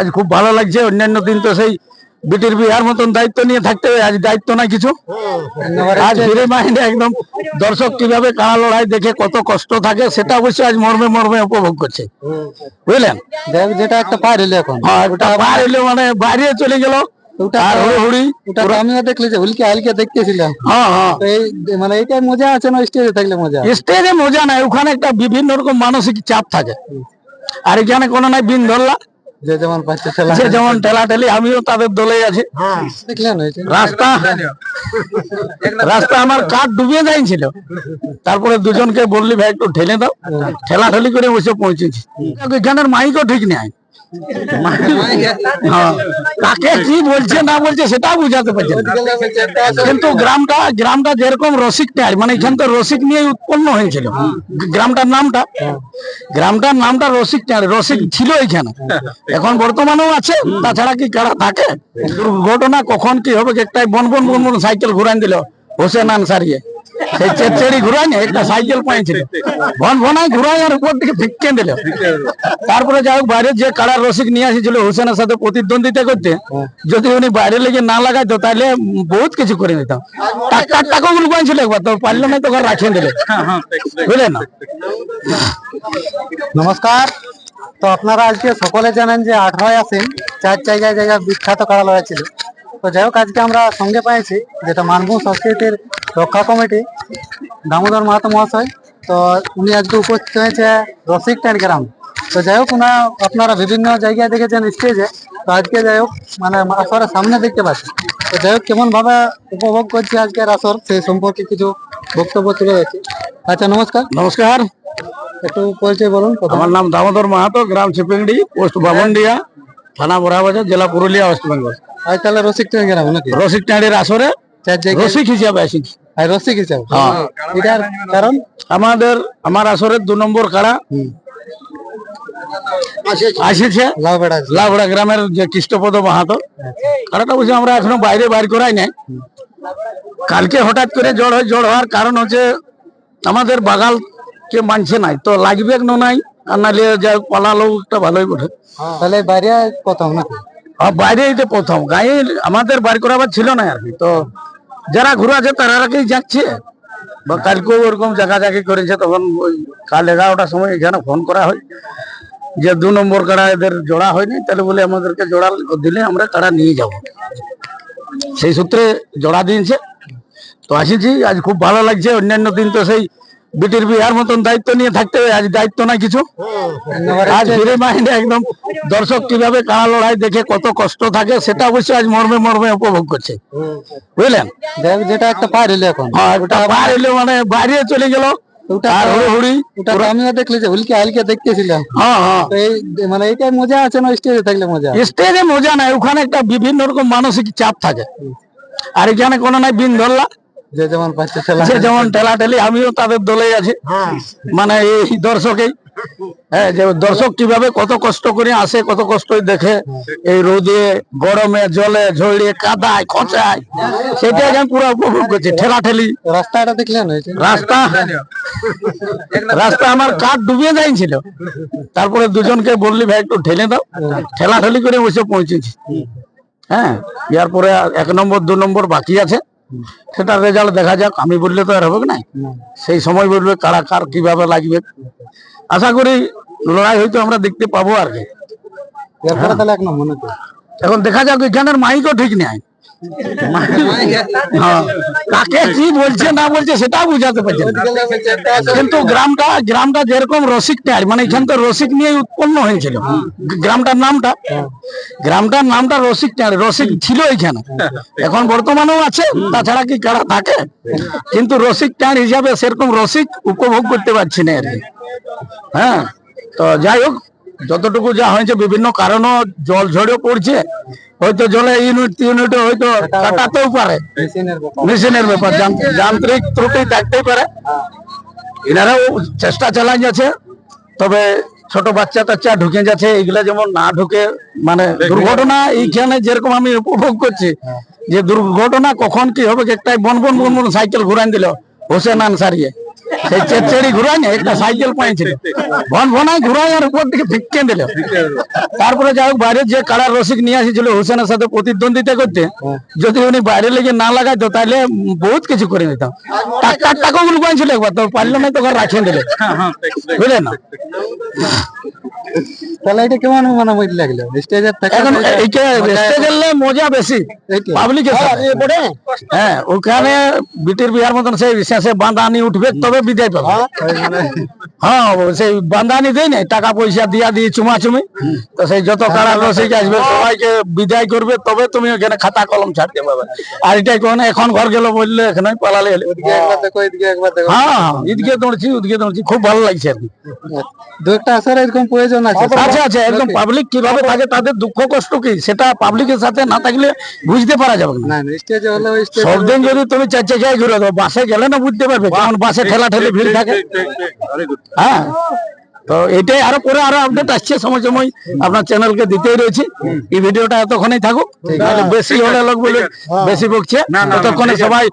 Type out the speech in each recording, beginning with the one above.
আজ খুব ভালো লাগছে। অন্যান্য দিন তো সেই বিটির বিহার মতন দায়িত্ব নিয়ে থাকতে হবে। আজ দায়িত্ব নাই কিছু। আজ ফিরে মাইন্ডে একদম দর্শক কীভাবে কাড়া লড়াই দেখে কত কষ্ট থাকে সেটা অবশ্যই আজ মর্মে মর্মে উপভোগ করছে। বুঝলেন? যেটা একটা পার হইল এখন। হ্যাঁ ওটা বাইরে এলো মানে বাইরে চলে গেল। ওটা আর হুড়ি ওটা আমিও দেখলি যে হুলকে হালকে দেখতেছিলাম। হ্যাঁ হ্যাঁ। মানে এইটাই মজা আছে না স্টেজে থাকলে মজা? স্টেজে মজা নাই। ওখানে একটা বিভিন্ন রকম মানসিক চাপ থাকে। আর এখানে কোনো নাই বিন ধরলা। যে যেমন পাচ্ছে ছেলা যে যেমন ঠেলা ঠেলি আমিও তাদের দলে আছি। রাস্তা রাস্তা আমার কাঠ ডুবিয়ে যাইছিল। তারপরে দুজনকে বললি ভাই একটু ঠেলে দাও। ঠেলা ঠেলি করে বসে পৌঁছেছি। এখানের মাইকও ঠিক নেই। হ্যাঁ। কাকে কি বলছে, না বলছে সেটা বুঝাতে পারছে। কিন্তু গ্রামটা গ্রামটা যেরকম রসিক টাই মানে এখান তো রসিক নিয়ে উৎপন্ন হয়েছিল। গ্রামটার নামটা গ্রামটার নামটা রসিক টাই রসিক ছিল এখানে। এখন বর্তমানেও আছে, তাছাড়া কি কারা থাকে? দুর্ঘটনা কখন কি হবে একটাই বন বন বন বন সাইকেল ঘুরান দিল, হোসেন আনসারিয়ে। সেই না একটা সাইকেল পাইছিল ভন ভনাই ঘুরাই আর উপর দিকে ফিক্কে দিল তারপরে যাই হোক বাইরে যে কাড়ার রসিক নিয়ে আসেছিল হোসেনের সাথে প্রতিদ্বন্দ্বিতা করতে, যদি উনি বাইরে লেগে না লাগাইতো, তাহলে বহুত কিছু করে দিতাম টাকা টাকা গুলো পাইছিল একবার, তো পারল না তো ঘর রাখিয়ে দিলে। বুঝলেন নমস্কার। তো আপনারা আজকে সকলে জানেন যে আঠারোই আসেন চার জায়গায় জায়গায় বিখ্যাত কাড়া লড়াই ছিল। তো যাই হোক আজকে আমরা সঙ্গে পাইছি যেটা মানভূম সংস্কৃতির রক্ষা কমিটি দামোদর মাহাতো মহাশয়। তো উনি আজকে উপস্থিত হয়েছে রসিক ট্যান্ড গ্রাম। তো যাই হোক উনা আপনারা বিভিন্ন জায়গায় দেখেছেন স্টেজে তো আজকে যাই হোক মানে আসরের সামনে দেখতে পাচ্ছি। তো যাই হোক কেমন ভাবে উপভোগ করছি আজকের আসর সেই সম্পর্কে কিছু বক্তব্য তুলে যাচ্ছে আচ্ছা নমস্কার। নমস্কার। একটু পরিচয় বলুন। আমার নাম দামোদর মাহাতো গ্রাম চিপিংডি পোস্ট বামনডিয়া থানা বড়াবাজার জেলা পুরুলিয়া ওয়েস্ট বেঙ্গল। আজ তাহলে রসিক নাকি? রসিক আসরে রসিক হিসাবে আসিছি আর রসিক হিসাব? হ্যাঁ। এটার কারণ? আমাদের আমার আসরের দু নম্বর কাড়া। আসিছে। লাভড়া গ্রামের যে কৃষ্ণপদ মাহাতো। কাড়াটা বুঝে আমরা এখনও বাইরে বাইর করাই নাই। কালকে হঠাৎ করে জ্বর হয় জ্বর হওয়ার কারণ হচ্ছে আমাদের বাগাল কে মানছে নাই। তো লাগবে না নাই? আর নাহলে যা পালালো একটা ভালোই বটে। তাহলে বাইরে কথা নাকি? প্রথম আমাদের ছিল না আর তো যারা আছে তারা রাখেই যাচ্ছে। বা কালকেও ওরকম করেছে, তখন ওই কাল এগারোটার সময় এখানে ফোন করা হয়। যে দু নম্বর কাড়া এদের জোড়া হয়নি, তাহলে বলে আমাদেরকে জোড়া দিলে আমরা কাড়া নিয়ে যাব। সেই সূত্রে জোড়া দিয়েছে। তো আসিছি, আজ খুব ভালো লাগছে, অন্যান্য দিন তো সেই বিটির বিহার মতন দায়িত্ব নিয়ে থাকতে হবে। আজ দায়িত্ব নাই কিছু। আজ ফিরে মাইন্ডে একদম। দর্শক কীভাবে কাড়া লড়াই দেখে কত কষ্ট থাকে সেটা অবশ্যই আজ মর্মে মর্মে উপভোগ করছে। বুঝলেন? যেটা একটা পার হইল এখন। হ্যাঁ ওটা মানে বাইরে চলে গেল। ওটা আর হুড়ি হুড়ি ওটা আমিও দেখলি যে হুলকে হালকে দেখতেছিলাম। হ্যাঁ হ্যাঁ। মানে এইটাই মজা আছে না স্টেজে থাকলে মজা? স্টেজে মজা নাই। ওখানে একটা বিভিন্ন রকম মানসিক চাপ থাকে। আর এখানে কোনো নাই বিন ধরলা যে যেমন পাচ্ছে ছেলা যে যেমন ঠেলা ঠেলি আমিও তাদের দলে আছি। মানে এই দর্শকেই। হ্যাঁ যে দর্শক কীভাবে কত কষ্ট করে আসে কত কষ্ট দেখে। এই রোদে গরমে জলে ঝড়িয়ে কাদায় খচায় সেটা আমি পুরো উপভোগ করছি। ঠেলা ঠেলি। রাস্তাটা দেখলেন রাস্তা? রাস্তা আমার কাঠ ডুবিয়ে যাইছিল। তারপরে দুজনকে বললি ভাই একটু ঠেলে দাও। ঠেলা ঠেলি করে বসে পৌঁছেছি। হ্যাঁ ইয়ার পরে এক নম্বর দু নম্বর বাকি আছে। সেটা রেজাল্ট দেখা যাক। আমি বললে তো আর হবে না। সেই সময় বলবে কারা কার কীভাবে লাগবে। আশা করি লড়াই হয়তো আমরা দেখতে পাবো আর কি। নাকি এখন দেখা যাক এখানের মাইকও ঠিক নেই। হ্যাঁ কাকে কি বলছে, না বলছে সেটা বুঝাতে পারছে কিন্তু গ্রামটা গ্রামটা যেরকম রসিক টাই মানে এখান তো রসিক নিয়ে উৎপন্ন হয়েছিল। গ্রামটার নামটা? গ্রামটার নামটা রসিক টাই রসিক ছিল এখানে। এখন বর্তমানেও আছে, তাছাড়া কি কারা থাকে? কিন্তু রসিক টাই হিসাবে সেরকম রসিক উপভোগ করতে পারছি না আর হ্যাঁ তো যাই হোক যতটুকু যা হয়েছে বিভিন্ন কারণও জল ঝড়েও পড়ছে। হয়তো জলে ইউনিট ইউনিট হয়তো কাটাতেও পারে। মেশিনের ব্যাপার। যান্ত্রিক ত্রুটি থাকতেই পারে। এনারাও চেষ্টা চালাই যাচ্ছে। তবে ছোট বাচ্চা টাচ্চা ঢুকে যাচ্ছে এগুলা যেমন না ঢুকে মানে দুর্ঘটনা এইখানে যেরকম আমি উপভোগ করছি যে দুর্ঘটনা কখন কি হবে একটাই বন বন বন বন সাইকেল ঘুরান দিল হোসেন আনসারিয়ে। সেই চেড়ি ঘুরাই না একটা সাইকেল পাইছিল। ভন ভনায় ঘুরাই আর উপর দিকে ফিক্কে দিল। তারপরে যাই হোক বাইরে যে কাড়ার রসিক নিয়ে আসিছিল হোসেনের সাথে প্রতিদ্বন্দ্বিতা করতে যদি উনি বাইরে লেগে না লাগাইতো তাহলে বহুত কিছু করে দিতাম টাকা টাকা গুলো পাইছিল একবার তো পারল না তো রাখিয়ে দিলে। বুঝলেন না? তাহলে এটা কেমন মানে বুঝ লাগল? স্টেজের এখন এইটা রেস্টে মজা বেশি পাবলিকের সাথে। হ্যাঁ ওখানে বিটির বিহার মতন সেই শেষে বাঁধানি উঠবে তবে বিদায় পাবে। হ্যাঁ? সেই বান্দানি দেয় না টাকা পয়সা দিয়া দিয়ে চুমাচুমি। তো সেই যত কারা রসিক আসবে সবাইকে বিদায় করবে তবে তুমি ওখানে খাতা কলম ছাড়তে পারবে আর এটাই কোন এখন ঘর গেল বললে এখানে পালালে। এদিকে হ্যাঁ হ্যাঁ, ঈদকে দৌড়ছি উদকে দৌড়ছি খুব ভালো লাগছে আর কি। দু একটা আসার এরকম প্রয়োজন আছে। আচ্ছা আচ্ছা একদম পাবলিক কীভাবে থাকে তাদের দুঃখ কষ্ট কি? সেটা পাবলিকের সাথে না থাকলে বুঝতে পারা যাবে না। না স্টেজে হলে সব দিন যদি তুমি চার চাকায় ঘুরে দাও বাসে গেলে না বুঝতে পারবে কারণ বাসে ঠেলা ঠেলে ভিড় থাকে। হ্যাঁ। তো এটাই আরও পরে আরও আপডেট আসছে সময় সময় আপনার চ্যানেলকে দিতেই রয়েছে। এই ভিডিওটা এতক্ষণই থাকুক বেশি হলে লোক বলে বেশি বকছে। ততক্ষণে সবাই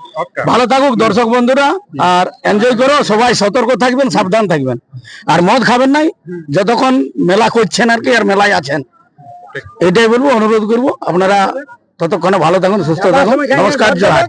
ভালো থাকুক দর্শক বন্ধুরা আর এনজয় করো সবাই সতর্ক থাকবেন সাবধান থাকবেন। আর মদ খাবেন নাই যতক্ষণ মেলা করছেন আর কি আর মেলায় আছেন। এটাই বলব অনুরোধ করব আপনারা ততক্ষণে ভালো থাকুন সুস্থ থাকুন। নমস্কার জয়।